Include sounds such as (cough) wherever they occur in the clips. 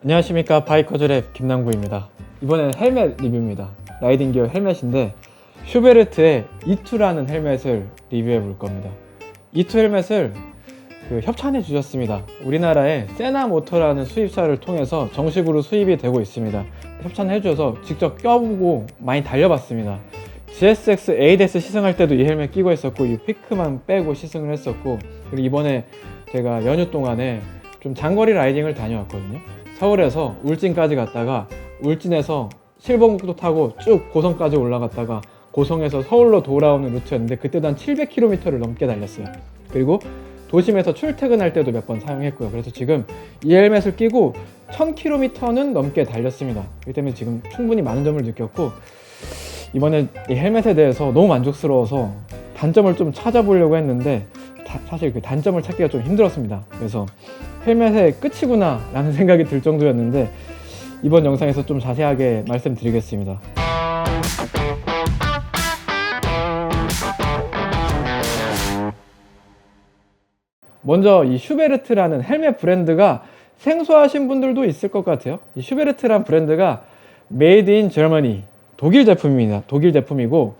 안녕하십니까. 바이커즈랩 김남구입니다. 이번엔 헬멧 리뷰입니다. 라이딩 기어 헬멧인데 슈베르트의 E2라는 헬멧을 리뷰해 볼 겁니다. E2 헬멧을 그 협찬해 주셨습니다. 우리나라의 세나 모터라는 수입사를 통해서 정식으로 수입이 되고 있습니다. 협찬해 주셔서 직접 껴보고 많이 달려봤습니다. GSX ADS 시승할 때도 이 헬멧 끼고 했었고 이 피크만 빼고 시승을 했었고 그리고 이번에 제가 연휴 동안에 좀 장거리 라이딩을 다녀왔거든요 서울에서 울진까지 갔다가 울진에서 실봉국도 타고 쭉 고성까지 올라갔다가 고성에서 서울로 돌아오는 루트였는데 그때도 한 700km를 넘게 달렸어요. 그리고 도심에서 출퇴근할 때도 몇 번 사용했고요. 그래서 지금 이 헬멧을 끼고 1000km는 넘게 달렸습니다. 그렇기 때문에 지금 충분히 많은 점을 느꼈고 이번에 이 헬멧에 대해서 너무 만족스러워서 단점을 좀 찾아보려고 했는데 다- 사실 그 단점을 찾기가 좀 힘들었습니다. 그래서 헬멧의 끝이구나 라는 (laughs) 생각이 들 정도였는데 이번 영상에서 좀 자세하게 말씀드리겠습니다. 먼저 이 슈베르트라는 헬멧 브랜드가 생소하신 분들도 있을 것 같아요. 이 슈베르트란 브랜드가 메이드 인 제르머니 독일 제품입니다. 독일 제품이고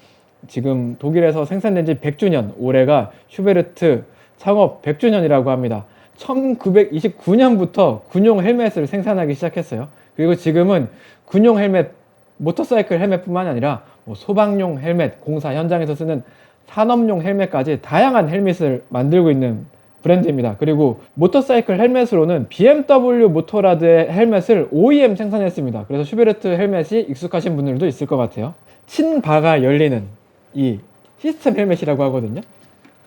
지금 독일에서 생산된 지 100주년 올해가 슈베르트 창업 100주년이라고 합니다. 1929년부터 군용 헬멧을 생산하기 시작했어요. 그리고 지금은 군용 헬멧, 모터사이클 헬멧뿐만 아니라 뭐 소방용 헬멧, 공사 현장에서 쓰는 산업용 헬멧까지 다양한 헬멧을 만들고 있는 브랜드입니다. 그리고 모터사이클 헬멧으로는 BMW 모토라드의 헬멧을 OEM 생산했습니다. 그래서 슈베르트 헬멧이 익숙하신 분들도 있을 것 같아요. 친바가 열리는 이 시스템 헬멧이라고 하거든요.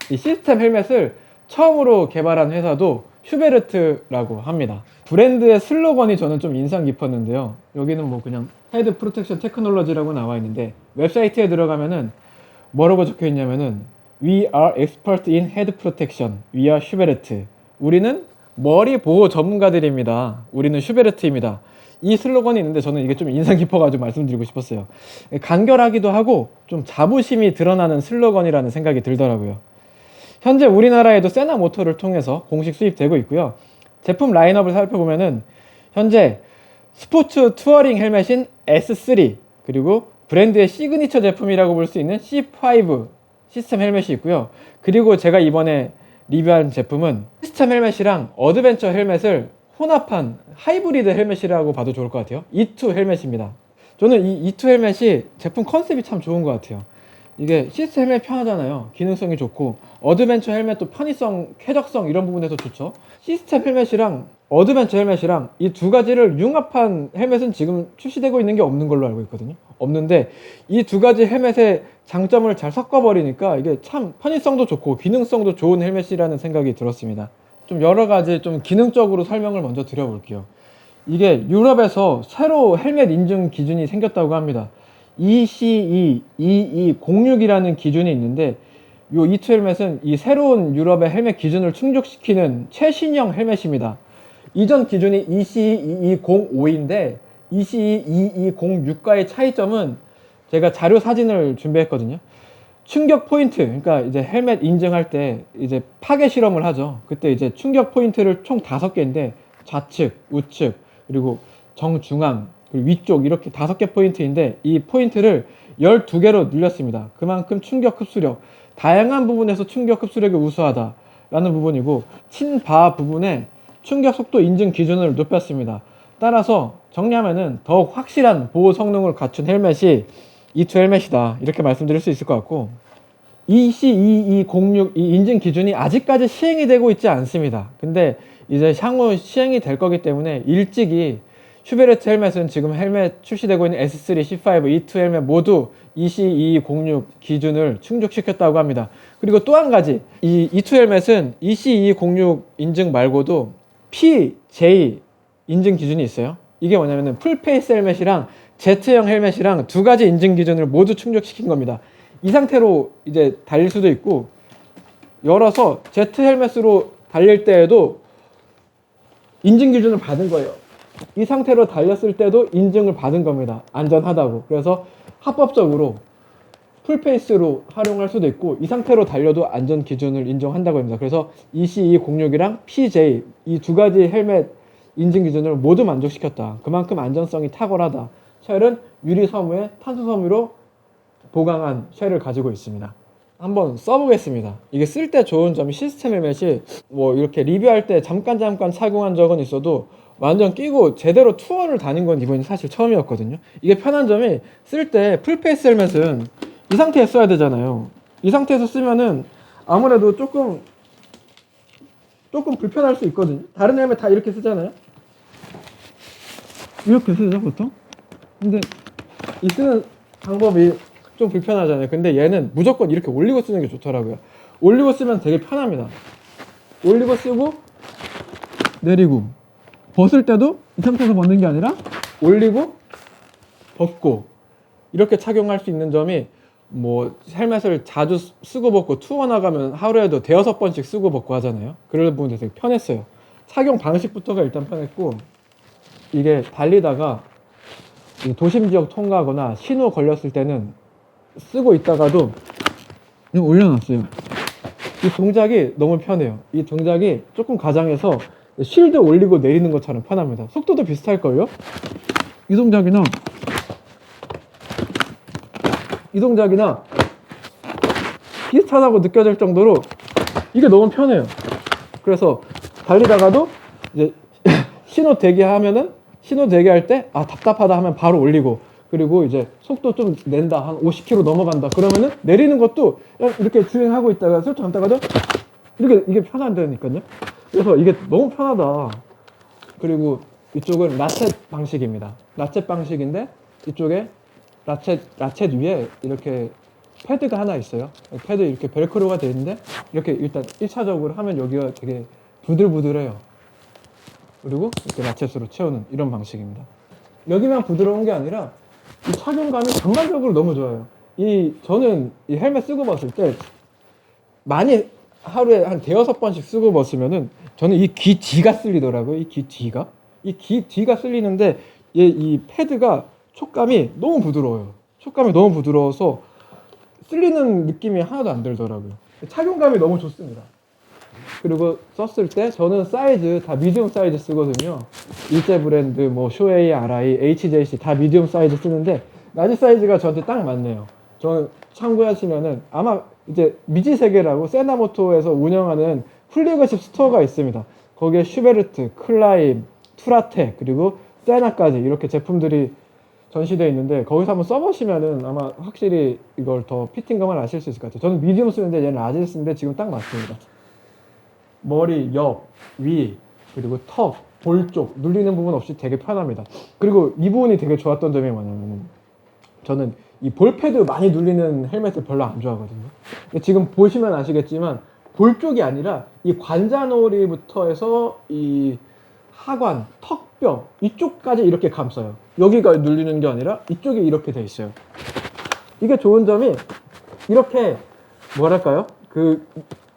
이 시스템 헬멧을 처음으로 개발한 회사도 슈베르트라고 합니다. 브랜드의 슬로건이 저는 좀 인상 깊었는데요. 여기는 뭐 그냥 헤드 프로텍션 테크놀로지라고 나와 있는데 웹사이트에 들어가면은 뭐라고 적혀 있냐면은 We are expert in head protection. We are 슈베르트. 우리는 머리 보호 전문가들입니다. 우리는 슈베르트입니다. 이 슬로건이 있는데 저는 이게 좀 인상 깊어가지고 말씀드리고 싶었어요. 간결하기도 하고 좀 자부심이 드러나는 슬로건이라는 생각이 들더라고요. 현재 우리나라에도 세나 모터를 통해서 공식 수입되고 있고요. 제품 라인업을 살펴보면은 현재 스포츠 투어링 헬멧인 S3 그리고 브랜드의 시그니처 제품이라고 볼 수 있는 C5 시스템 헬멧이 있고요. 그리고 제가 이번에 리뷰한 제품은 시스템 헬멧이랑 어드벤처 헬멧을 혼합한 하이브리드 헬멧이라고 봐도 좋을 것 같아요. E2 헬멧입니다. 저는 이 E2 헬멧이 제품 컨셉이 참 좋은 것 같아요. 이게 시스템 헬멧 편하잖아요. 기능성이 좋고 어드벤처 헬멧도 편의성, 쾌적성 이런 부분에서 좋죠. 시스템 헬멧이랑 어드벤처 헬멧이랑 이 두 가지를 융합한 헬멧은 지금 출시되고 있는 게 없는 걸로 알고 있거든요. 없는데 이 두 가지 헬멧의 장점을 잘 섞어버리니까 이게 참 편의성도 좋고 기능성도 좋은 헬멧이라는 생각이 들었습니다. 좀 여러 가지 좀 기능적으로 설명을 먼저 드려볼게요. 이게 유럽에서 새로 헬멧 인증 기준이 생겼다고 합니다. E ECE 2206이라는 기준이 있는데 이 E2 헬멧은 이 새로운 유럽의 헬멧 기준을 충족시키는 최신형 헬멧입니다. 이전 기준이 E ECE 2205인데 E ECE 2206과의 차이점은 제가 자료 사진을 준비했거든요. 충격 포인트, 그러니까 이제 헬멧 인증할 때 이제 파괴 실험을 하죠. 그때 이제 충격 포인트를 총 다섯 개인데 좌측, 우측, 그리고 정중앙, 그리고 위쪽 이렇게 다섯 개 포인트인데 이 포인트를 12개로 늘렸습니다. 그만큼 충격 흡수력, 다양한 부분에서 충격 흡수력이 우수하다라는 부분이고 친바 부분에 충격 속도 인증 기준을 높였습니다. 따라서 정리하면은 더욱 확실한 보호 성능을 갖춘 헬멧이 E2 헬멧이다. 이렇게 말씀드릴 수 있을 것 같고 EC2206 이 인증 기준이 아직까지 시행이 되고 있지 않습니다. 근데 이제 향후 시행이 될 거기 때문에 일찍이 슈베르트 헬멧은 지금 헬멧 출시되고 있는 S3, C5, E2 헬멧 모두 EC2206 기준을 충족시켰다고 합니다. 그리고 또 한 가지, 이 E2 헬멧은 EC2206 인증 말고도 PJ 인증 기준이 있어요. 이게 뭐냐면은 풀페이스 헬멧이랑 Z형 헬멧이랑 두 가지 인증 기준을 모두 충족시킨 겁니다. 이 상태로 이제 달릴 수도 있고 열어서 Z 헬멧으로 달릴 때에도 인증 기준을 받은 거예요. 이 상태로 달렸을 때도 인증을 받은 겁니다. 안전하다고. 그래서 합법적으로 풀페이스로 활용할 수도 있고 이 상태로 달려도 안전 기준을 인정한다고 합니다. 그래서 EC206이랑 PJ 이 두 가지 헬멧 인증 기준을 모두 만족시켰다. 그만큼 안전성이 탁월하다. 쉘은 유리 섬유에 탄소 섬유로 보강한 쉘을 가지고 있습니다. 한번 써보겠습니다. 이게 쓸 때 좋은 점이 시스템 헬멧이 뭐 이렇게 리뷰할 때 잠깐 잠깐 착용한 적은 있어도 완전 끼고 제대로 투어를 다닌 건 이번이 사실 처음이었거든요. 이게 편한 점이 쓸 때 풀페이스 헬멧은 이 상태에 써야 되잖아요. 이 상태에서 쓰면은 아무래도 조금 조금 불편할 수 있거든요. 다른 헬멧 다 이렇게 쓰잖아요. 이렇게 쓰죠 보통. 근데 이 쓰는 방법이 좀 불편하잖아요. 근데 얘는 무조건 이렇게 올리고 쓰는 게 좋더라고요. 올리고 쓰면 되게 편합니다. 올리고 쓰고 내리고 벗을 때도 이 상태에서 벗는 게 아니라 올리고 벗고 이렇게 착용할 수 있는 점이 뭐 헬멧을 자주 쓰- 쓰고 벗고 투어 나가면 하루에도 대여섯 번씩 쓰고 벗고 하잖아요. 그런 부분도 되게 편했어요. 착용 방식부터가 일단 편했고 이게 달리다가 이 도심 지역 통과하거나 신호 걸렸을 때는 쓰고 있다가도 이거 올려놨어요. 이 동작이 너무 편해요. 이 동작이 조금 가장해서 쉴드 올리고 내리는 것처럼 편합니다. 속도도 비슷할걸요? 이 동작이나 이 동작이나 비슷하다고 느껴질 정도로 이게 너무 편해요. 그래서 달리다가도 이제 (laughs) 신호 대기하면은 신호 대기할 때 아 답답하다 하면 바로 올리고 그리고 이제 속도 좀 낸다 한 50km 넘어간다 그러면은 내리는 것도 이렇게 주행하고 있다가 슬쩍 잠다가도 이렇게 이게 편하다니까요. 그래서 이게 너무 편하다. 그리고 이쪽은 라쳇 방식입니다. 라쳇 방식인데 이쪽에 라쳇 라쳇 위에 이렇게 패드가 하나 있어요. 패드 이렇게 벨크로가 되어 있는데 이렇게 일단 1차적으로 하면 여기가 되게 부들부들해요. 그리고 이렇게 라쳇으로 채우는 이런 방식입니다. 여기만 부드러운 게 아니라 이 착용감이 전반적으로 너무 좋아요. 이 저는 이 헬멧 쓰고 봤을 때 많이 하루에 한 대여섯 번씩 쓰고 벗으면은 저는 이 귀 뒤가 쓸리더라고요. 이 귀 뒤가 이 귀 뒤가 쓸리는데 얘 이 패드가 촉감이 너무 부드러워요. 촉감이 너무 부드러워서 쓸리는 느낌이 하나도 안 들더라고요. 착용감이 너무 좋습니다. 그리고 썼을 때 저는 사이즈 다 미디움 사이즈 쓰거든요. 일제 브랜드, 뭐 쇼에이, RI, HJC 다 미디움 사이즈 쓰는데 라지 사이즈가 저한테 딱 맞네요. 저는 참고하시면은 아마 이제 미지세계라고 세나모토에서 운영하는 플래그십 스토어가 있습니다. 거기에 슈베르트, 클라임, 투라테 그리고 세나까지 이렇게 제품들이 전시되어 있는데 거기서 한번 써보시면은 아마 확실히 이걸 더 피팅감을 아실 수 있을 것 같아요. 저는 미디움 쓰는데 얘는 라지 쓰는데 지금 딱 맞습니다. 머리, 옆, 위, 그리고 턱, 볼 쪽 눌리는 부분 없이 되게 편합니다. 그리고 이 부분이 되게 좋았던 점이 뭐냐면 저는 이 볼패드 많이 눌리는 헬멧을 별로 안 좋아하거든요. 지금 보시면 아시겠지만 볼 쪽이 아니라 이 관자놀이부터 해서 이 하관, 턱뼈 이쪽까지 이렇게 감싸요. 여기가 눌리는 게 아니라 이쪽이 이렇게 돼 있어요. 이게 좋은 점이 이렇게 뭐랄까요? 그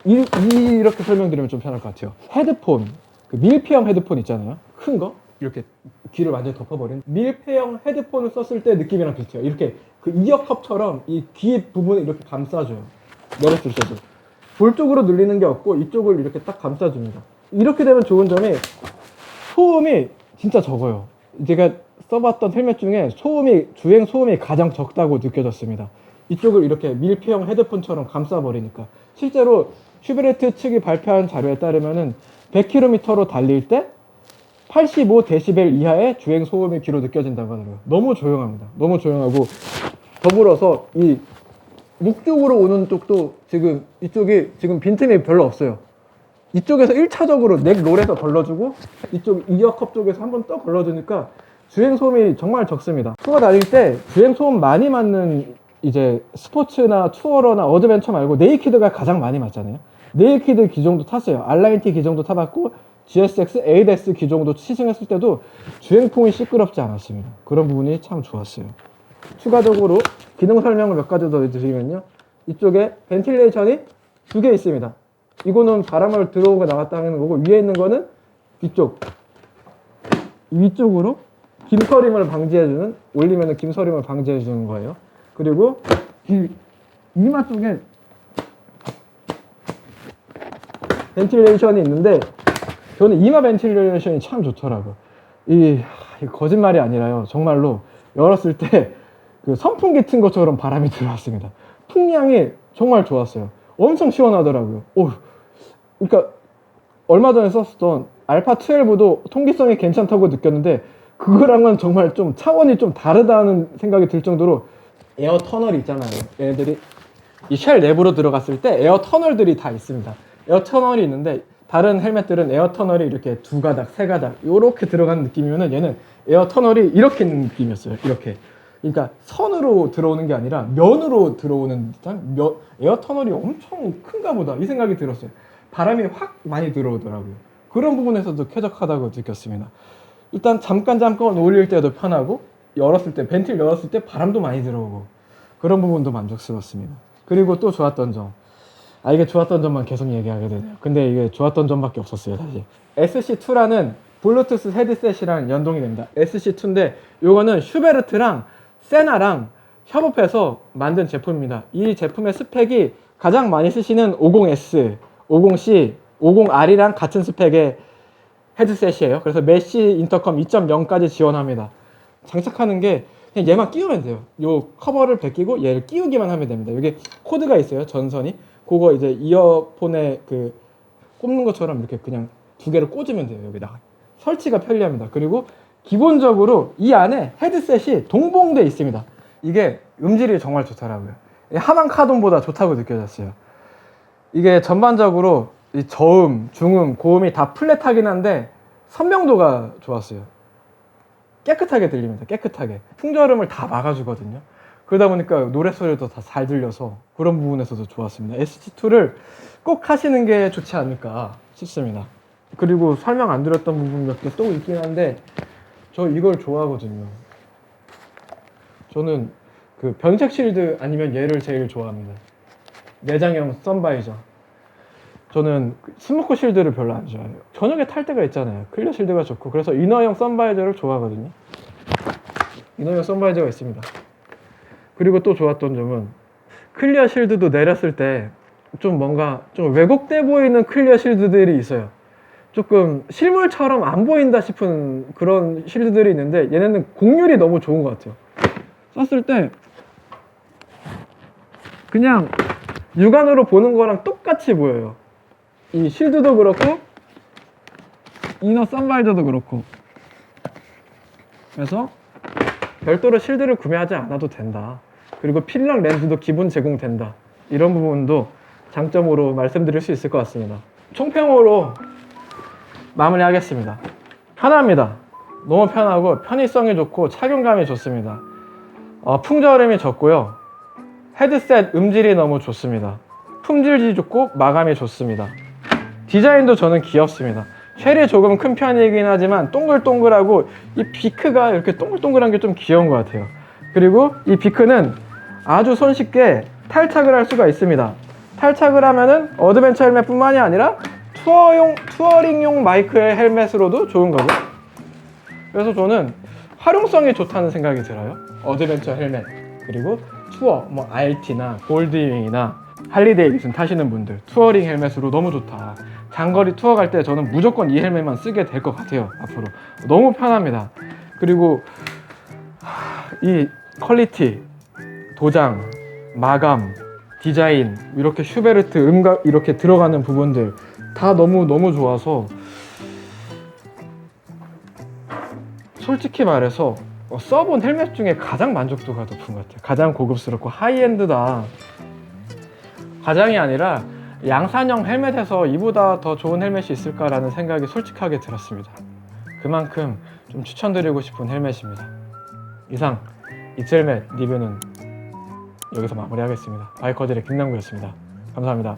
이, 이렇게 설명드리면 좀 편할 것 같아요. 헤드폰, 그 밀폐형 헤드폰 있잖아요. 큰 거 이렇게 귀를 완전히 덮어버린 밀폐형 헤드폰을 썼을 때 느낌이랑 비슷해요. 이렇게 그 이어컵처럼 이 귀 부분을 이렇게 감싸줘요. 내렸을 때도 볼 쪽으로 눌리는 게 없고 이쪽을 이렇게 딱 감싸줍니다. 이렇게 되면 좋은 점이 소음이 진짜 적어요. 제가 써봤던 헬멧 중에 소음이 주행 소음이 가장 적다고 느껴졌습니다. 이쪽을 이렇게 밀폐형 헤드폰처럼 감싸버리니까 실제로 슈베르트 측이 발표한 자료에 따르면은 100km로 달릴 때 85데시벨 이하의 주행 소음이 귀로 느껴진다고 하더라고요. 너무 조용합니다. 너무 조용하고 더불어서 이목 쪽으로 오는 쪽도 지금 이쪽이 지금 빈틈이 별로 없어요. 이쪽에서 1차적으로 넥 롤에서 걸러주고 이쪽 이어컵 쪽에서 한번더 걸러주니까 주행 소음이 정말 적습니다. 투어 다닐 때 주행 소음 많이 맞는 이제 스포츠나 투어러나 어드벤처 말고 네이키드가 가장 많이 맞잖아요. 네이키드 기종도 탔어요. 알라인티 기종도 타봤고 GSX, ADS 기종도 시승했을 때도 주행풍이 시끄럽지 않았습니다. 그런 부분이 참 좋았어요. 추가적으로 기능 설명을 몇 가지 더 드리면요. 이쪽에 벤틸레이션이 두 개 있습니다. 이거는 바람을 들어오고 나갔다 하는 거고 위에 있는 거는 뒤쪽 위쪽으로 김서림을 방지해주는 올리면 김서림을 방지해주는 거예요. 그리고 이 이마 쪽에 벤틸레이션이 있는데 저는 이마 벤틸레이션이 참 좋더라고요. 이, 하, 이 거짓말이 아니라요. 정말로 열었을 때 그 선풍기 튼 것처럼 바람이 들어왔습니다. 풍량이 정말 좋았어요. 엄청 시원하더라고요. 오, 그러니까 얼마 전에 썼던 알파 12도 통기성이 괜찮다고 느꼈는데 그거랑은 정말 좀 차원이 좀 다르다는 생각이 들 정도로 에어 터널이 있잖아요. 얘들이 이 쉘 내부로 들어갔을 때 에어 터널들이 다 있습니다. 에어 터널이 있는데 다른 헬멧들은 에어 터널이 이렇게 두 가닥, 세 가닥 이렇게 들어가는 느낌이면은 얘는 에어 터널이 이렇게 있는 느낌이었어요. 이렇게. 그러니까 선으로 들어오는 게 아니라 면으로 들어오는 듯한 면, 에어 터널이 엄청 큰가 보다 이 생각이 들었어요. 바람이 확 많이 들어오더라고요. 그런 부분에서도 쾌적하다고 느꼈습니다. 일단 잠깐 잠깐 올릴 때도 편하고 열었을 때 벤틸 열었을 때 바람도 많이 들어오고 그런 부분도 만족스럽습니다. 그리고 또 좋았던 점. 아 이게 좋았던 점만 계속 얘기하게 되네요. 근데 이게 좋았던 점밖에 없었어요, 사실. SC2라는 블루투스 헤드셋이랑 연동이 됩니다. SC2인데 요거는 슈베르트랑 세나랑 협업해서 만든 제품입니다. 이 제품의 스펙이 가장 많이 쓰시는 50S, 50C, 50R이랑 같은 스펙의 헤드셋이에요. 그래서 메시 인터컴 2.0까지 지원합니다. 장착하는 게 그냥 얘만 끼우면 돼요. 요 커버를 벗기고 얘를 끼우기만 하면 됩니다. 여기 코드가 있어요. 전선이. 그거 이제 이어폰에 그 꼽는 것처럼 이렇게 그냥 두 개를 꽂으면 돼요. 여기다가. 설치가 편리합니다. 그리고 기본적으로 이 안에 헤드셋이 동봉돼 있습니다. 이게 음질이 정말 좋더라고요. 하만 카돈보다 좋다고 느껴졌어요. 이게 전반적으로 이 저음, 중음, 고음이 다 플랫하긴 한데 선명도가 좋았어요. 깨끗하게 들립니다. 깨끗하게. 풍절음을 다 막아주거든요. 그러다 보니까 노래 소리도 다 잘 들려서 그런 부분에서도 좋았습니다. ST2를 꼭 하시는 게 좋지 않을까 싶습니다. 그리고 설명 안 드렸던 부분 몇 개 또 있긴 한데 저 이걸 좋아하거든요. 저는 그 변색 실드 아니면 얘를 제일 좋아합니다. 내장형 선바이저. 저는 그 스모크 실드를 별로 안 좋아해요. 저녁에 탈 때가 있잖아요. 클리어 실드가 좋고 그래서 이너형 선바이저를 좋아하거든요. 이너형 선바이저가 있습니다. 그리고 또 좋았던 점은 클리어 실드도 내렸을 때 좀 뭔가 좀 왜곡돼 보이는 클리어 실드들이 있어요. 조금 실물처럼 안 보인다 싶은 그런 실드들이 있는데 얘네는 곡률이 너무 좋은 것 같아요. 썼을 때 그냥 육안으로 보는 거랑 똑같이 보여요. 이 실드도 그렇고 이너 선바이저도 그렇고 그래서 별도로 실드를 구매하지 않아도 된다. 그리고 필름 렌즈도 기본 제공된다. 이런 부분도 장점으로 말씀드릴 수 있을 것 같습니다. 총평으로 마무리하겠습니다. 편합니다. 너무 편하고 편의성이 좋고 착용감이 좋습니다. 어, 풍절음이 적고요. 헤드셋 음질이 너무 좋습니다. 품질이 좋고 마감이 좋습니다. 디자인도 저는 귀엽습니다. 쉘이 조금 큰 편이긴 하지만 동글동글하고 이 비크가 이렇게 동글동글한 게 좀 귀여운 것 같아요. 그리고 이 비크는 아주 손쉽게 탈착을 할 수가 있습니다. 탈착을 하면은 어드벤처 헬멧뿐만이 아니라 투어용 투어링용 마이크의 헬멧으로도 좋은 거고. 그래서 저는 활용성이 좋다는 생각이 들어요. 어드벤처 헬멧 그리고 투어 뭐 RT나 골드윙이나 할리 데이비슨 타시는 분들 투어링 헬멧으로 너무 좋다. 장거리 투어 갈 때 저는 무조건 이 헬멧만 쓰게 될 것 같아요. 앞으로 너무 편합니다. 그리고 하, 이 퀄리티, 도장, 마감, 디자인 이렇게 슈베르트 음각 이렇게 들어가는 부분들 다 너무 너무 좋아서 솔직히 말해서 어, 써본 헬멧 중에 가장 만족도가 높은 것 같아요. 가장 고급스럽고 하이엔드다. 가장이 아니라 양산형 헬멧에서 이보다 더 좋은 헬멧이 있을까라는 생각이 솔직하게 들었습니다. 그만큼 좀 추천드리고 싶은 헬멧입니다. 이상 이첼멧 리뷰는 여기서 마무리하겠습니다. 바이커들의 김남구였습니다. 감사합니다.